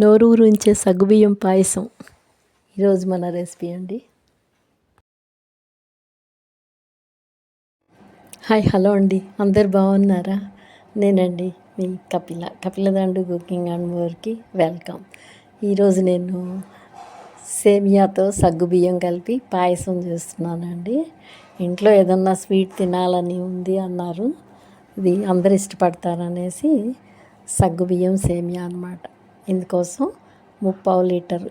నోరు సగ్గుబియ్యం పాయసం. ఈరోజు మన రెసిపీ అండి. హాయ్ హలో అండి. అందరు బాగున్నారా? నేనండి మీ కపిల. కపిలదండు కుకింగ్ అండ్ మోర్కి వెల్కమ్. ఈరోజు నేను సేమియాతో సగ్గుబియ్యం కలిపి పాయసం చేస్తున్నానండి. ఇంట్లో ఏదన్నా స్వీట్ తినాలని ఉంది అన్నారు. ఇది అందరు ఇష్టపడతారనేసి సగ్గుబియ్యం సేమియా అనమాట ఇందుకోసం ముప్పావు లీటర్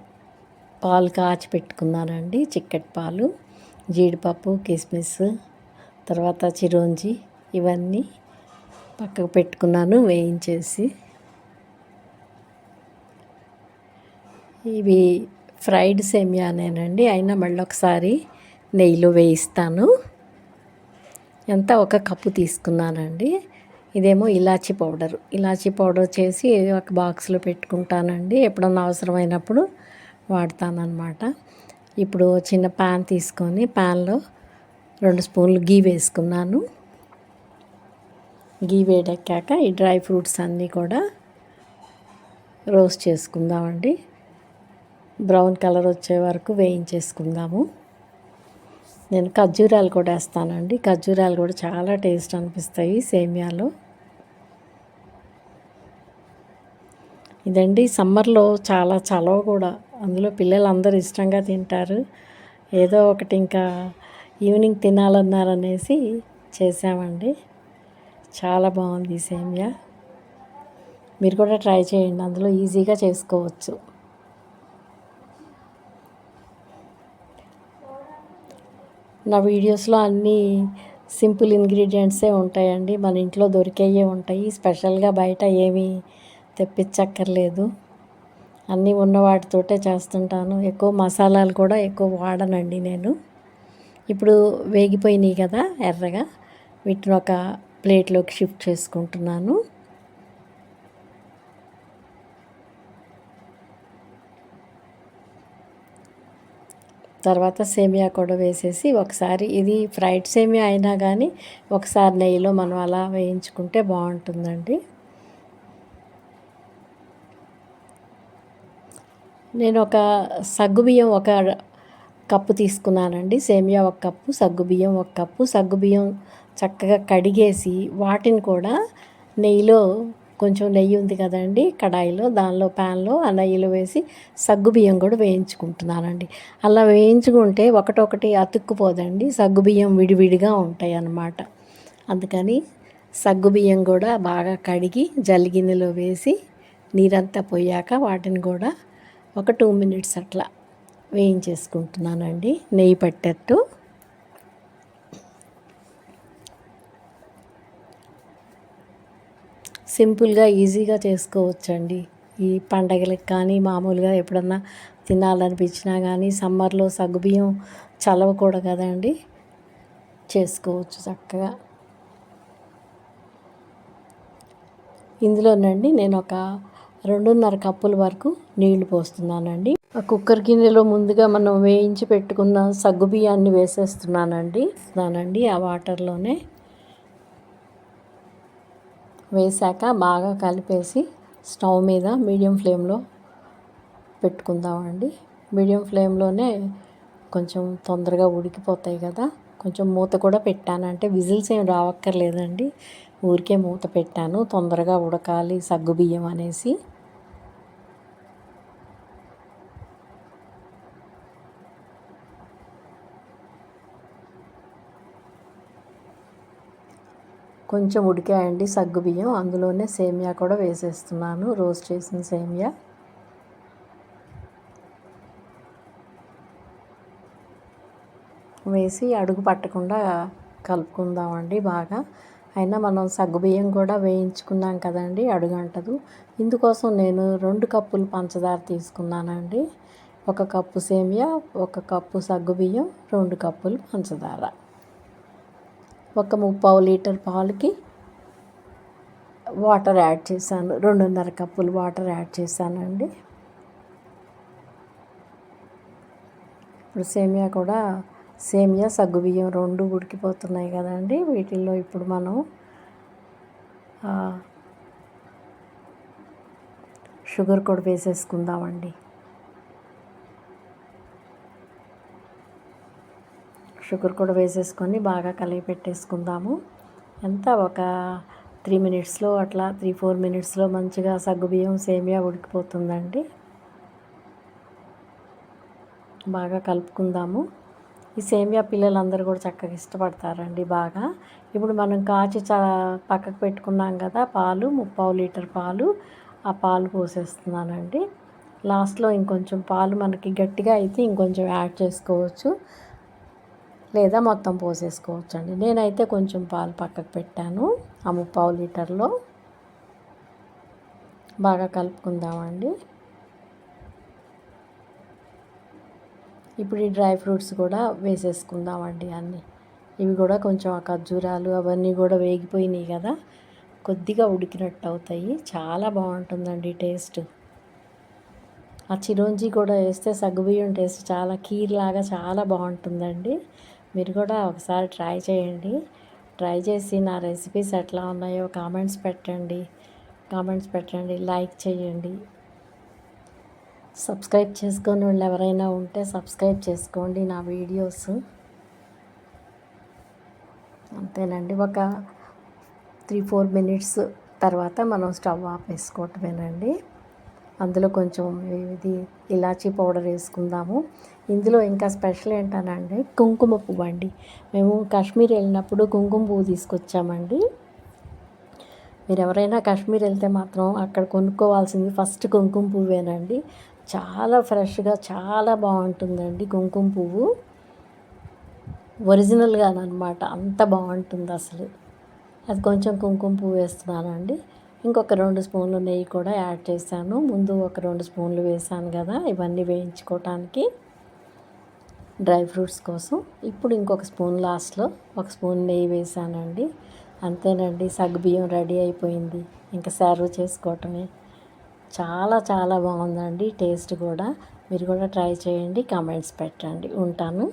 పాలు కాచి పెట్టుకున్నానండి. చిక్కటి పాలు జీడిపప్పు కిస్మిస్ తర్వాత చిరోంజి ఇవన్నీ పక్కకు పెట్టుకున్నాను వేయించేసి. ఇవి ఫ్రైడ్ సేమియానేనండి. అయినా మళ్ళీ ఒకసారి నెయ్యిలో వేయిస్తాను. ఎంత? ఒక కప్పు తీసుకున్నానండి. ఇదేమో ఇలాచీ పౌడర్. ఇలాచీ పౌడర్ చేసి ఒక బాక్స్లో పెట్టుకుంటానండి. ఎప్పుడన్నా అవసరమైనప్పుడు వాడతానమాట ఇప్పుడు చిన్న ప్యాన్ తీసుకొని ప్యాన్లో రెండు స్పూన్లు గీ వేసుకున్నాను. గీ వేడెక్కాక ఈ డ్రై ఫ్రూట్స్ అన్నీ కూడా రోస్ట్ చేసుకుందామండి. బ్రౌన్ కలర్ వచ్చే వరకు వేయించేసుకుందాము. నేను ఖర్జూరాలు కూడా వేస్తానండి. ఖర్జూరాలు కూడా చాలా టేస్ట్ అనిపిస్తాయి సేమియాలో. ఇదండి సమ్మర్లో చాలా చలవ కూడా. అందులో పిల్లలు అందరూ ఇష్టంగా తింటారు. ఏదో ఒకటి ఇంకా ఈవినింగ్ తినాలన్నారనేసి చేసామండి. చాలా బాగుంది సేమియా. మీరు కూడా ట్రై చేయండి. అందులో ఈజీగా చేసుకోవచ్చు. నా వీడియోస్లో అన్నీ సింపుల్ ఇంగ్రీడియంట్సే ఉంటాయండి. మన ఇంట్లో దొరికేయే ఉంటాయి. స్పెషల్గా బయట ఏమీ తెప్పించక్కర్లేదు. అన్నీ ఉన్న వాటితోటే చేస్తుంటాను. ఎక్కువ మసాలాలు కూడా ఎక్కువ వాడనండి నేను. ఇప్పుడు వేగిపోయినాయి కదా ఎర్రగా. వీటిని ఒక ప్లేట్లోకి షిఫ్ట్ చేసుకుంటున్నాను. తర్వాత సేమియా కూడా వేసేసి ఒకసారి ఇది ఫ్రైడ్ సేమియా అయినా కానీ ఒకసారి నెయ్యిలో మనం అలా వేయించుకుంటే బాగుంటుందండి. నేను ఒక సగ్గుబియ్యం ఒక కప్పు తీసుకున్నానండి. సేమియా ఒక కప్పు సగ్గుబియ్యం ఒక కప్పు. సగ్గుబియ్యం చక్కగా కడిగేసి వాటిని కూడా నెయ్యిలో కొంచెం నెయ్యి ఉంది కదండి కడాయిలో దానిలో ప్యాన్లో ఆ నెయ్యిలో వేసి సగ్గుబియ్యం కూడా వేయించుకుంటున్నానండి. అలా వేయించుకుంటే ఒకటొకటి అతుక్కుపోదండి సగ్గుబియ్యం విడివిడిగా ఉంటాయి అన్నమాట అందుకని సగ్గుబియ్యం కూడా బాగా కడిగి జల్లిగిన్నెలో వేసి నీరంతా పోయాక వాటిని కూడా ఒక టూ మినిట్స్ అట్లా వేయించేసుకుంటున్నానండి. నెయ్యి పట్టేట్టు సింపుల్గా ఈజీగా చేసుకోవచ్చండి. ఈ పండగలకు కానీ మామూలుగా ఎప్పుడన్నా తినాలనిపించినా కానీ సమ్మర్లో సగ్గుబియ్యం చలవకూడదు కదండి. చేసుకోవచ్చు చక్కగా. ఇందులోనండి నేను ఒక రెండున్నర కప్పుల వరకు నీళ్ళు పోస్తున్నానండి. ఆ కుక్కర్ గిన్నెలో ముందుగా మనం వేయించి పెట్టుకున్న సగ్గు బియ్యాన్ని వేసేస్తున్నానండి. ఇస్తున్నానండి ఆ వాటర్లోనే వేసాక బాగా కలిపేసి స్టవ్ మీద మీడియం ఫ్లేమ్లో పెట్టుకుందామండి. మీడియం ఫ్లేమ్లోనే కొంచెం తొందరగా ఉడికిపోతాయి కదా. కొంచెం మూత కూడా పెట్టాను. అంటే విజిల్స్ ఏం రావక్కర్లేదండి. ఊరికే మూత పెట్టాను. తొందరగా ఉడకాలి సగ్గు బియ్యం అనేసి. కొంచెం ఉడికాయండి సగ్గు బియ్యం. అందులోనే సేమియా కూడా వేసేస్తున్నాను. రోస్ట్ చేసిన సేమియా. వేసి అడుగు పట్టకుండా కలుపుకుందామండి బాగా. అయినా మనం సగ్గుబియ్యం కూడా వేయించుకున్నాం కదండి అడుగంటదు. ఇందుకోసం నేను రెండు కప్పులు పంచదార తీసుకున్నానండి. ఒక కప్పు సేమియా ఒక కప్పు సగ్గుబియ్యం రెండు కప్పులు పంచదార. ఒక ముప్పావు లీటర్ పాలకి వాటర్ యాడ్ చేశాను. రెండున్నర కప్పులు వాటర్ యాడ్ చేశానండి. ఇప్పుడు సేమియా కూడా సేమియా సగ్గుబియ్యం రెండు ఉడికిపోతున్నాయి కదండి. వీటిల్లో ఇప్పుడు మనం షుగర్ కూడా వేసేసుకుందామండి. షుగర్ కూడా వేసేసుకొని బాగా కలిపి పెట్టేసుకుందాము. ఎంత ఒక త్రీ మినిట్స్లో అట్లా త్రీ ఫోర్ మినిట్స్లో మంచిగా సగ్గుబియ్యం సేమియా ఉడికిపోతుందండి. బాగా కలుపుకుందాము. ఈ సేమియా పిల్లలందరూ కూడా చక్కగా ఇష్టపడతారండి బాగా. ఇప్పుడు మనం కాచి చ పక్కకు పెట్టుకున్నాం కదా పాలు ముప్పావు లీటర్ పాలు. ఆ పాలు పోసేస్తున్నానండి. లాస్ట్లో ఇంకొంచెం పాలు మనకి గట్టిగా అయితే ఇంకొంచెం యాడ్ చేసుకోవచ్చు. లేదా మొత్తం పోసేసుకోవచ్చు అండి నేనైతే కొంచెం పాలు పక్కకు పెట్టాను ఆ ముప్పావు లీటర్లో. బాగా కలుపుకుందామండి. ఇప్పుడు ఈ డ్రై ఫ్రూట్స్ కూడా వేసేసుకుందామండి అన్నీ. ఇవి కూడా కొంచెం ఆ ఖర్జూరాలు అవన్నీ కూడా వేగిపోయినాయి కదా కొద్దిగా ఉడికినట్టు అవుతాయి. చాలా బాగుంటుందండి టేస్ట్. ఆ చిరోంజి కూడా వేస్తే సగ్గుబియ్యం టేస్ట్ చాలా కీర్లాగా చాలా బాగుంటుందండి. మీరు కూడా ఒకసారి ట్రై చేయండి. ట్రై చేసి నా రెసిపీస్ ఎట్లా ఉన్నాయో కామెంట్స్ పెట్టండి. కామెంట్స్ పెట్టండి లైక్ చేయండి. సబ్స్క్రైబ్ చేసుకొని వాళ్ళు ఎవరైనా ఉంటే సబ్స్క్రైబ్ చేసుకోండి నా వీడియోస్. అంతేనండి. ఒక త్రీ ఫోర్ మినిట్స్ తర్వాత మనం స్టవ్ ఆఫ్ వేసుకోవటమేనండి. అందులో కొంచెం ఇది ఇలాచీ పౌడర్ వేసుకుందాము. ఇందులో ఇంకా స్పెషల్ ఏంటనండి కుంకుమ పువ్వు అండి మేము కాశ్మీర్ వెళ్ళినప్పుడు కుంకుమ పువ్వు తీసుకొచ్చామండి. మీరు ఎవరైనా కాశ్మీర్ వెళ్తే మాత్రం అక్కడ కొనుక్కోవాల్సింది ఫస్ట్ కుంకుమ పువ్వేనండి. చాలా ఫ్రెష్గా చాలా బాగుంటుందండి కుంకుమ పువ్వు. ఒరిజినల్గా అనమాట అంత బాగుంటుంది అసలు అది కొంచెం కుంకుమ పువ్వు వేస్తున్నానండి. ఇంకొక రెండు స్పూన్లు నెయ్యి కూడా యాడ్ చేశాను. ముందు ఒక రెండు స్పూన్లు వేసాను కదా ఇవన్నీ వేయించుకోవటానికి. డ్రై ఫ్రూట్స్ కోసం. ఇప్పుడు ఇంకొక స్పూన్ లాస్ట్లో ఒక స్పూన్ నెయ్యి వేసానండి. అంతేనండి సగ్గుబియ్యం రెడీ అయిపోయింది. ఇంకా సర్వ్ చేసుకోవటమే. చాలా చాలా బాగుందండి టేస్ట్ కూడా. మీరు కూడా ట్రై చేయండి కామెంట్స్ పెట్టండి. ఉంటాను.